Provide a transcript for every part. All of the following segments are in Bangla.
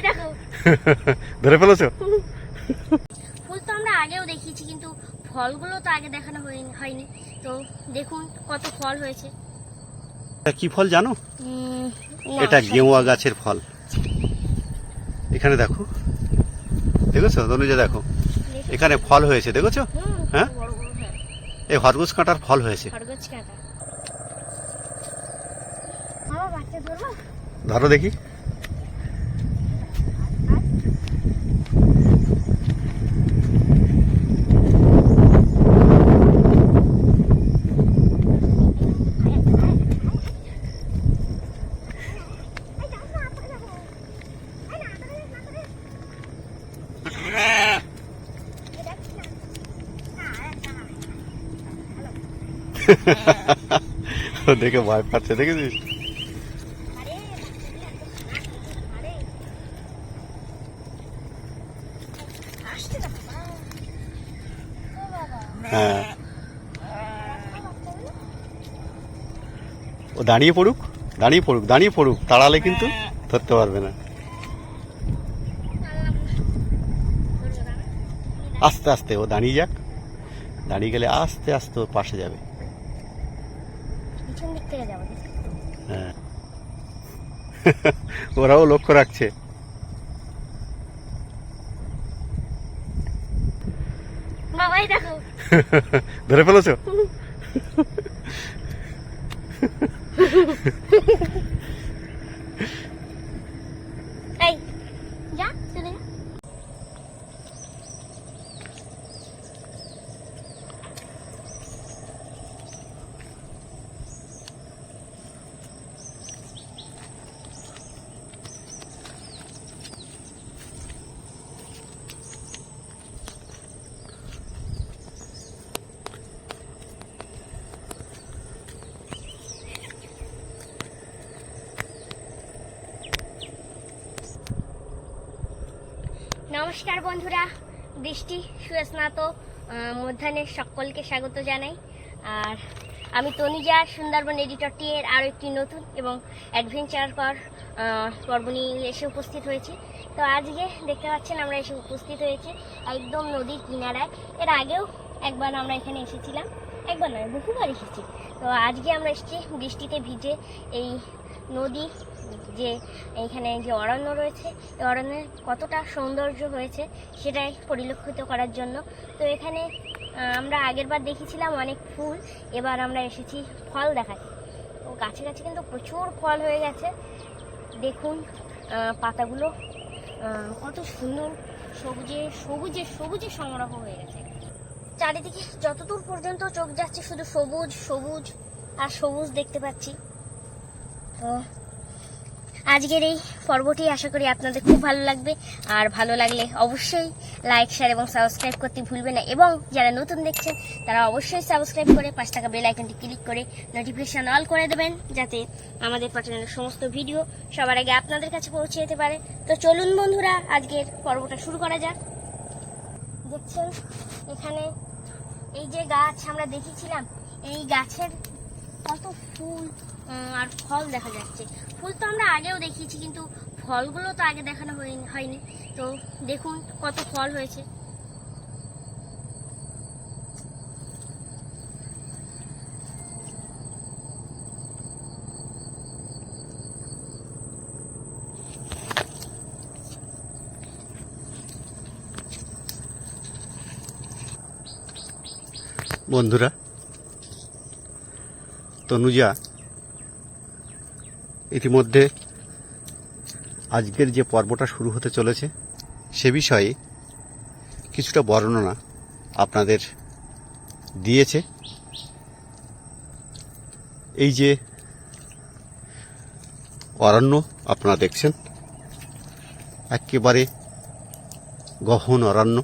দেখো ধরে ফেলেছো? ফুল তো আমরা আগেও দেখিয়েছি কিন্তু ফলগুলো তো আগে দেখানো হয়নি তো দেখুন কত ফল হয়েছে। এটা কি ফল জানো? এটা গেওয়া গাছের ফল। এখানে দেখো। দেখেছ? তনুজা দেখো। এখানে ফল হয়েছে দেখেছ? হ্যাঁ? এই হরগোজ কাঁটার ফল হয়েছে। খরগোশ ধরো দেখি। দেখে ভয় পাচ্ছে, দেখেছিস? হ্যাঁ। ও দাঁড়িয়ে পড়ুক দাঁড়িয়ে পড়ুক দাঁড়িয়ে পড়ুক তাড়ালে কিন্তু ধরতে পারবে না। আস্তে আস্তে ও দাঁড়িয়ে যাক। দাঁড়িয়ে গেলে আস্তে আস্তে ওর পাশে যাবে। পিছন দিক থেকে যাব হ্যাঁ। ওরাও লক্ষ্য রাখছে। বাবাই দেখো। ধরে ফেলেছো এই যা চলে যা নমস্কার বন্ধুরা, বৃষ্টি সুস্নাত মধ্যাহ্নের সকলকে স্বাগত জানাই। আর আমি তনুজা, সুন্দরবন এডিটর টি এর আরও একটি নতুন এবং অ্যাডভেঞ্চার কর পর্ব নিয়ে এসে উপস্থিত হয়েছি। তো আজকে দেখতে পাচ্ছেন আমরা এসে উপস্থিত হয়েছি একদম নদীর কিনারায়। এর আগেও একবার আমরা এখানে এসেছিলাম, একবার নয়, বহুবার এসেছি। তো আজকে আমরা এসেছি বৃষ্টিতে ভিজে এই নদী যে এইখানে যে অরণ্য রয়েছে, এই অরণ্যের কতটা সৌন্দর্য হয়েছে সেটাই পরিলক্ষিত করার জন্য। তো এখানে আমরা আগেরবার দেখেছিলাম অনেক ফুল, এবার আমরা এসেছি ফল দেখাতে। তো গাছে গাছে কিন্তু প্রচুর ফল হয়ে গেছে। দেখুন পাতাগুলো কত সুন্দর সবুজে সবুজে সবুজে সংগ্রহ হয়ে গেছে। চারিদিকে যতদূর পর্যন্ত চোখ যাচ্ছে, শুধু সবুজ সবুজ আর সবুজ দেখতে পাচ্ছি। তো আজকের এই পর্বটি আশা করি আপনাদের খুব ভালো লাগবে। আর ভালো লাগলে অবশ্যই লাইক শেয়ার এবং সাবস্ক্রাইব করতে ভুলবে না। এবং যারা নতুন দেখছেন, তারা অবশ্যই সাবস্ক্রাইব করে পাঁচ টাকা বেল আইকনটি ক্লিক করে নোটিফিকেশন অল করে দেবেন, যাতে আমাদের পাঠানোর সমস্ত ভিডিও সবার আগে আপনাদের কাছে পৌঁছে যেতে পারে। তো চলুন বন্ধুরা, আজকের পর্বটা শুরু করা যাক। দেখছেন, এখানে এই যে গাছ আমরা দেখেছিলাম এই গাছের কত ফুল আর ফল দেখা যাচ্ছে। ফুল তো আমরা আগেও দেখিয়েছি, কিন্তু ফলগুলো তো আগে দেখানো হয়নি। তো দেখুন কত ফল হয়েছে। বন্ধুরা, তনুজা ইতিমধ্যে আজকের যে পর্বটা শুরু হতে চলেছে, সে বিষয়ে কিছুটা বর্ণনা আপনাদের দিয়েছে। এই যে অরণ্য আপনারা দেখছেন, একেবারে গহন অরণ্য।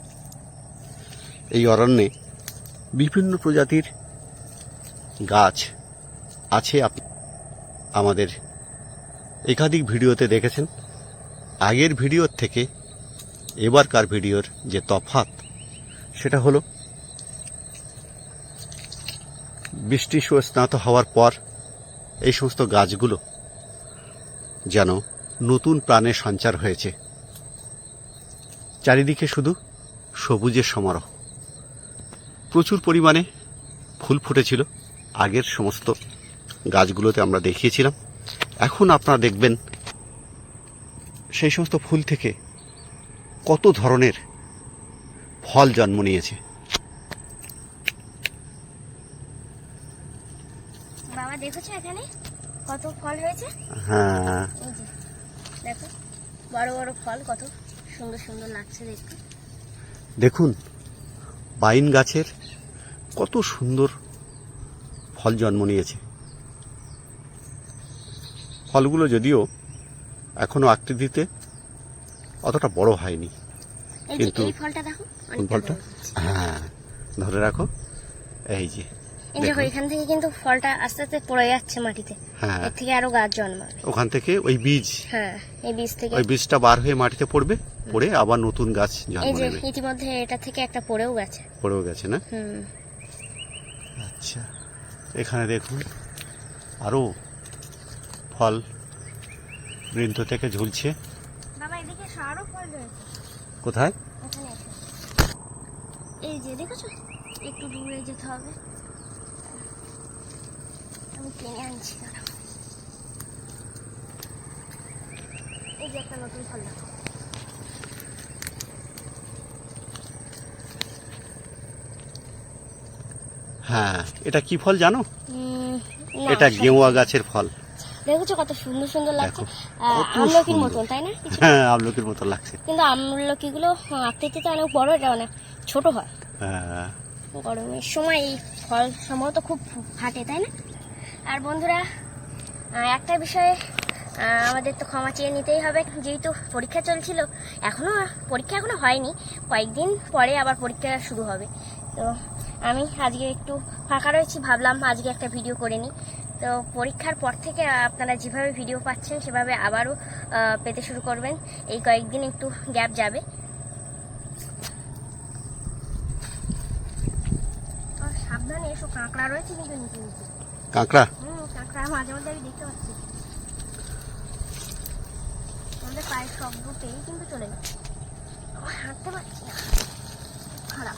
এই অরণ্যে বিভিন্ন প্রজাতির গাছ আছে আমাদের একাধিক ভিডিওতে দেখেছেন। আগের ভিডিওর থেকে এবারকার ভিডিওর যে তফাত সেটা হলো, বৃষ্টি স্নাত হওয়ার পর এই সমস্ত গাছগুলো যেন নতুন প্রাণের সঞ্চার হয়েছে। চারিদিকে শুধু সবুজের সমারোহ। প্রচুর পরিমাণে ফুল ফুটেছিল। আগের সমস্ত গাছগুলোতে আমরা দেখিয়েছিলাম। এখন আপনারা দেখবেন সেই সমস্ত ফুল থেকে কত ধরনের ফল জন্ম নিয়েছে। বাবা দেখেছ এখানে? কত ফল হয়েছে? হ্যাঁ। দেখো বড় বড় ফল কত সুন্দর সুন্দর লাগছে দেখতে। দেখুন বাইন গাছের কত সুন্দর ফল জন্ম নিয়েছে। ফলগুলো যদিও এখনও আকৃতিতে অতটা বড় হয়নি কিন্তু- ফলটা। হ্যাঁ ধরে রাখো এই যে দেখো। এখান থেকে কিন্তু ফলটা আস্তে আস্তে পড়ে যাচ্ছে মাটিতে। হ্যাঁ। এর থেকে আরও গাছ জন্মাবে। ওখান থেকে ওই বীজ হ্যাঁ এই বীজ থেকে। ওই বীজটা বার হয়ে মাটিতে পড়বে পড়ে আবার নতুন গাছ এই জন্ম নেবে ইতিমধ্যে এটা থেকে একটা পড়েও গেছে। পড়েও গেছে না? হুম। আচ্ছা এখানে দেখুন আরও ফল বৃন্ত থেকে ঝুলছে। কোথায়? এই যে দেখেছ? একটু দূরে যেতে হবে। আমি কিনে আনছি এই যে একটা নতুন ফল দেখো। হ্যাঁ এটা কি ফল জানো? এটা গেওয়া গাছের ফল। দেখেছ কত সুন্দর সুন্দর লাগছে? আমলকির মতন তাই না? হ্যাঁ আমলকির মতো লাগছে। কিন্তু আমলকিগুলো আকৃতিতে অনেক বড় এটা অনেক ছোট হয়। হ্যাঁ। গরমের সময় এই ফল সম্ভবত খুব ফাটে তাই না? আর বন্ধুরা একটা বিষয়ে আমাদের তো ক্ষমা চেয়ে নিতেই হবে যেহেতু পরীক্ষা চলছিল এখনও পরীক্ষা এখনও হয়নি কয়েকদিন পরে আবার পরীক্ষা শুরু হবে। তো আমি আজকে একটু ফাঁকা রয়েছি ভাবলাম আজকে একটা ভিডিও করে নিই। তো পরীক্ষার পর থেকে আপনারা যেভাবে ভিডিও পাচ্ছেন সেভাবে আবারও আহ, পেতে শুরু করবেন। এই কয়েকদিন একটু গ্যাপ যাবে। সাবধানে এসব কাঁকড়া রয়েছে কিন্তু নিচে নিচে। কাঁকড়া? হুম কাঁকড়া মাঝে মধ্যে আমি দেখতে পাচ্ছি। আমাদের পায়ের শব্দ পেয়েই কিন্তু চলে যাচ্ছে আমার হাঁটতে পারছি না। খারাপ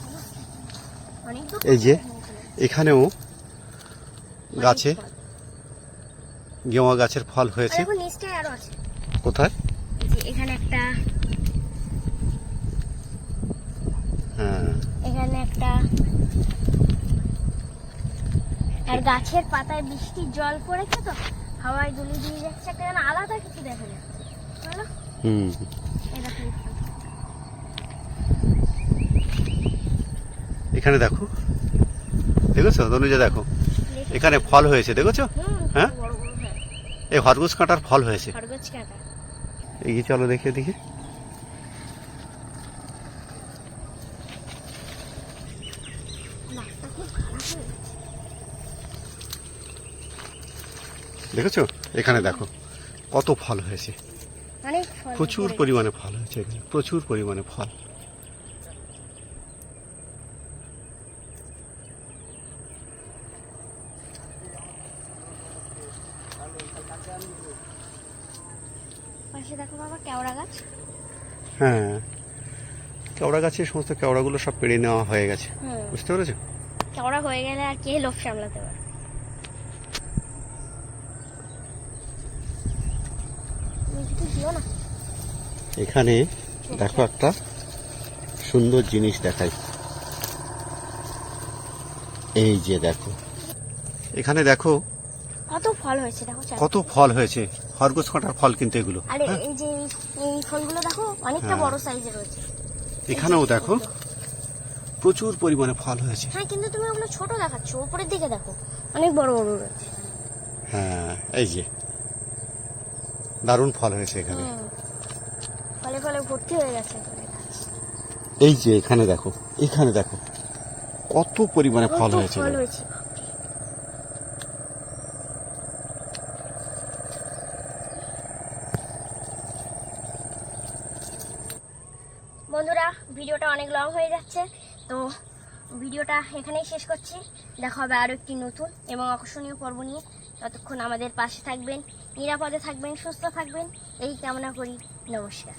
অনেক এই যে। এখানেও গাছে। গেওয়া গাছের ফল হয়েছে। কোথায়? এখানে একটা হ্যাঁ। এখানে একটা আর গাছের পাতায় বৃষ্টির জল পড়েছে তো হাওয়ায় দুলি দিয়ে যাচ্ছে একটা আলাদা কিছু দেখা যাচ্ছে হুম। দেখো এখানে দেখো। দেখেছ? তনুজা দেখো। এখানে ফল হয়েছে দেখেছ? হ্যাঁ? এই খরগোশ কাঁটার ফল হয়েছে। খরগোশ কাঁটা। এগিয়ে চলো দেখে। গেছে। দেখেছ? এখানে দেখো কত ফল হয়েছে। প্রচুর পরিমাণে ফল হয়েছে এখানে প্রচুর পরিমাণে ফল গেছে। পাশে দেখো বাবা কেওড়া গাছ। হ্যাঁ কেওড়া গাছের সমস্ত কেওড়াগুলো সব পেড়ে নেওয়া হয়ে গেছে। বুঝতে পেরেছ? কেওড়া হয়ে গেলে আর কে লোভ সামলাতে পারে এখানে দেখো একটা সুন্দর জিনিস দেখাই। এই যে দেখো। এখানে দেখো কত ফল হয়েছে দেখো কত ফল হয়েছে। খরগোশ কাঁটার ফল কিন্তু এগুলো। আরে হ্যাঁ? এই যে এই- ফলগুলো দেখো অনেকটা হ্যাঁ। বড় সাইজের রয়েছে। এখানেও দেখো প্রচুর পরিমাণে ফল হয়েছে। হ্যাঁ কিন্তু তুমি ওগুলো ছোট দেখাচ্ছ উপরের দিকে দেখো অনেক বড় বড় রয়েছে। হ্যাঁ এই যে দারুণ ফল হয়েছে এখানে। ফলে ফলে ভর্তি হয়ে গেছে। এই যে এখানে দেখো এখানে দেখো কত পরিমাণে ফল হয়েছে ফল হয়েছে বন্ধুরা ভিডিওটা অনেক লং হয়ে যাচ্ছে তো ভিডিওটা এখানেই শেষ করছি। দেখা হবে আরও একটি নতুন এবং আকর্ষণীয় পর্ব নিয়ে। ততক্ষণ আমাদের পাশে থাকবেন, নিরাপদে থাকবেন, সুস্থ থাকবেন। এই কামনা করি। নমস্কার।